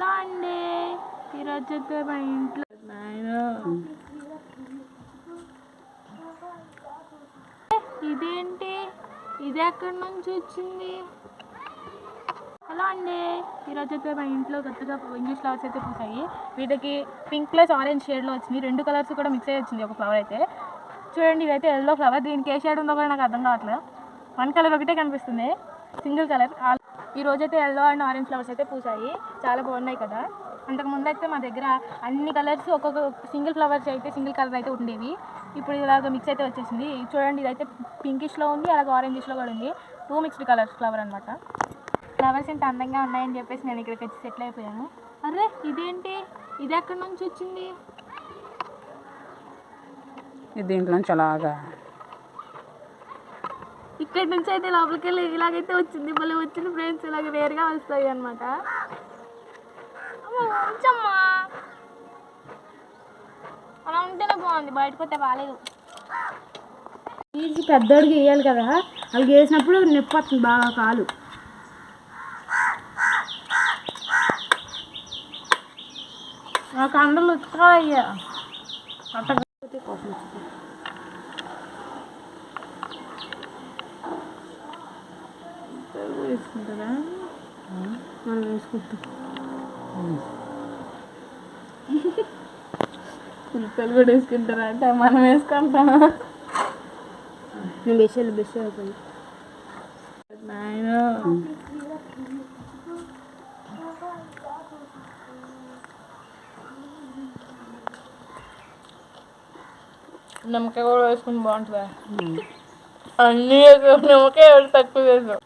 Hello అండి? ఈరోజు అయితే మా ఇంట్లో నాయన. ఇదేంటి? ఇది ఎక్కడి నుంచి వచ్చింది? హలో అండి? ఈరోజు అయితే మా ఇంట్లో కొత్తగా ఇంగ్లీష్ ఫ్లవర్స్ అయితే పూసాయి. వీటికి పింక్ ప్లస్ ఆరెంజ్ షేడ్లో వచ్చింది. రెండు కలర్స్ కూడా మిక్స్ అయ్యి వచ్చింది ఒక ఫ్లవర్ అయితే. చూడండి ఇదైతే ఎల్లో ఫ్లవర్ దీనికి ఏ షేడ్ ఉందో కూడా నాకు అర్థం కావట్లేదు. వన్ కలర్ ఒకటే కనిపిస్తుంది. Single colour. ఈ రోజైతే ఎల్లో అండ్ ఆరెంజ్ ఫ్లవర్స్ అయితే పూసాయి. చాలా బాగున్నాయి కదా. అంతకుముందు అయితే మా దగ్గర అన్ని కలర్స్ ఒక్కొక్క సింగిల్ ఫ్లవర్స్ అయితే సింగిల్ కలర్ అయితే ఉండేవి. ఇప్పుడు ఇలాగ మిక్స్ అయితే వచ్చేసింది. చూడండి ఇదైతే పింకిష్లో ఉంది అలాగే ఆరెంజిష్లో కూడా ఉంది. టూ మిక్స్డ్ కలర్స్ ఫ్లవర్ అనమాట ఫ్లవర్స్ ఇంత అందంగా ఉన్నాయని చెప్పేసి నేను ఇక్కడికి వచ్చి సెటిల్ అయిపోయాను. అరే ఇదేంటి? ఇది ఎక్కడి నుంచి వచ్చింది? ఇది దీంట్లోంచి అలాగా ఇక్కడి నుంచి అయితే లోపలికి వెళ్ళి ఇలాగైతే వచ్చింది. మళ్ళీ వచ్చిన ఫ్రెండ్స్ ఇలాగ వేరుగా వస్తాయి అనమాట అలా ఉంటేనే బాగుంది. బయటకు వస్తే బాగాలేదు ఈజీ పెద్దోడికి వేయాలి కదా. అవి వేసినప్పుడు నొప్పి వస్తుంది బాగా కాలు. నాకు అందరూ ఉత్తగా అయ్యా అట్ట వేసుకుంటారా? మనం వేసుకుంటాం. పిల్లలు కూడా వేసుకుంటారా? అంటే మనం వేసుకుంటాం నేను బెస్ట్ బెస్ట్ అయిపోయింది నాయన. నిమ్మకాయ కూడా వేసుకుని బాగుంటుందా? అన్నీ వేసావు నిమ్మకాయ తక్కువ వేసావు